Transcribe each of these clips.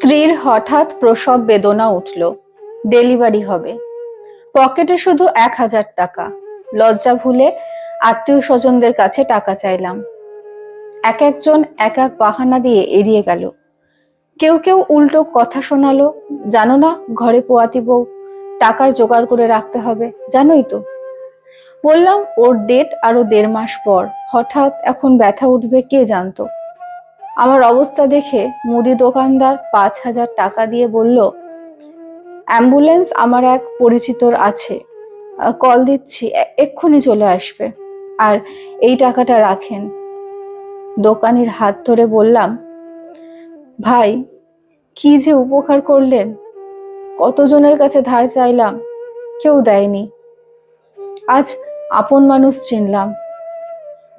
স্ত্রীর হঠাৎ প্রসব বেদনা উঠল। ডেলিভারি হবে। পকেটে শুধু এক হাজার টাকা। লজ্জা ভুলে আত্মীয় স্বজনদের কাছে টাকা চাইলাম। এক একজন এক এক বাহানা দিয়ে এড়িয়ে গেল। কেউ কেউ উল্টো কথা শোনালো, জানো না, ঘরে পোয়াতি বউ, টাকার জোগাড় করে রাখতে হবে, জানোই তো? বললাম, ওর ডেট আরও দেড় মাস পর। হঠাৎ এখন ব্যথা উঠবে, কে জানতো? আমার অবস্থা দেখে মুদি দোকানদার পাঁচ হাজার টাকা দিয়ে বলল, অ্যাম্বুলেন্স আমার এক পরিচিতর আছে। কল দিচ্ছি এক্ষুনি চলে আসবে। আর এই টাকাটা রাখেন। দোকানির হাত ধরে বললাম, ভাই, কি যে উপকার করলেন। কতজনের কাছে ধার চাইলাম, কেউ দেয়নি। আজ আপন মানুষ চিনলাম।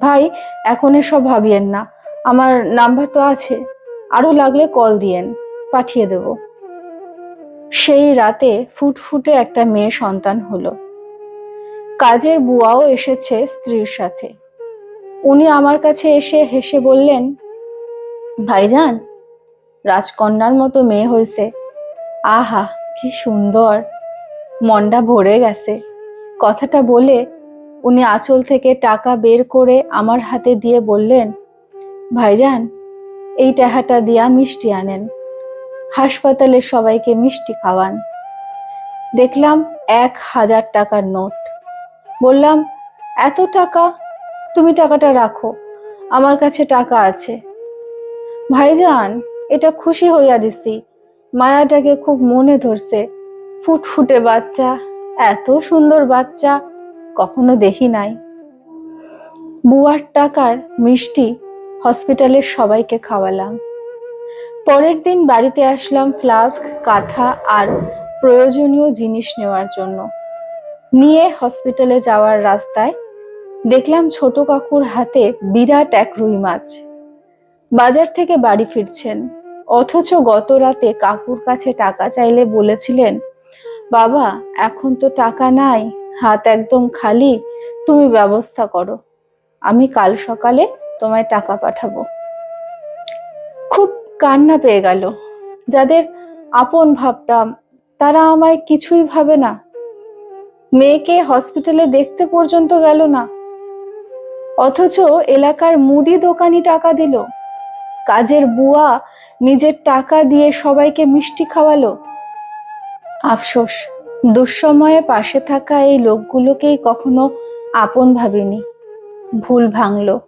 ভাই, এখন এসব ভাবিয়েন না। আমার নাম্বার তো আছে, আরও লাগলে কল দিয়েন, পাঠিয়ে দেব। সেই রাতে ফুটফুটে একটা মেয়ে সন্তান হলো। কাজের বুয়াও এসেছে স্ত্রীর সাথে। উনি আমার কাছে এসে হেসে বললেন, ভাইজান, রাজকন্যার মতো মেয়ে হয়েছে। আহা, কি সুন্দর। মনটা ভরে গেছে। কথাটা বলে উনি আঁচল থেকে টাকা বের করে আমার হাতে দিয়ে বললেন ভাইজান, এই টাকাটা দিয়া মিষ্টি আনেন। হাসপাতালে সবাইকে মিষ্টি খাওয়ান। দেখলাম এক হাজার টাকার নোট। বললাম, এত টাকা? তুমি টাকাটা রাখো, আমার কাছে টাকা আছে। ভাইজান, এটা খুশি হইয়া দিছি। মায়াটাকে খুব মনে ধরছে। ফুটফুটে বাচ্চা, এত সুন্দর বাচ্চা, কখনো দেখি নাই। বুয়ার টাকার মিষ্টি হসপিটালের সবাইকে খাওয়ালাম। পরের দিন বাড়িতে আসলাম ফ্লাস্ক, কাঁথা আর প্রয়োজনীয় জিনিস নেওয়ার জন্য। নিয়ে হসপিটালে যাওয়ার রাস্তায় দেখলাম ছোট কাকুর হাতে বিরাট এক রুই মাছ। বাজার থেকে বাড়ি ফিরছেন। অথচ গত রাতে কাকুর কাছে টাকা চাইলে বলেছিলেন, বাবা, এখন তো টাকা নাই, হাত একদম খালি, তুমি ব্যবস্থা করো। আমি কাল সকালে তোমায় টাকা পাঠাবো। খুব কান্না পেয়ে গেল। যাদের আপন ভাবতাম, তারা আমায় কিছুই ভাবে না। মেয়েকে হসপিটালে দেখতে পর্যন্ত গেল না। অথচ এলাকার মুদি দোকানি টাকা দিল। কাজের বুয়া নিজের টাকা দিয়ে সবাইকে মিষ্টি খাওয়ালো। আফসোস, দুঃসময়ে পাশে থাকা এই লোকগুলোকেই কখনো আপন ভাবিনি। ভুল ভাঙলো।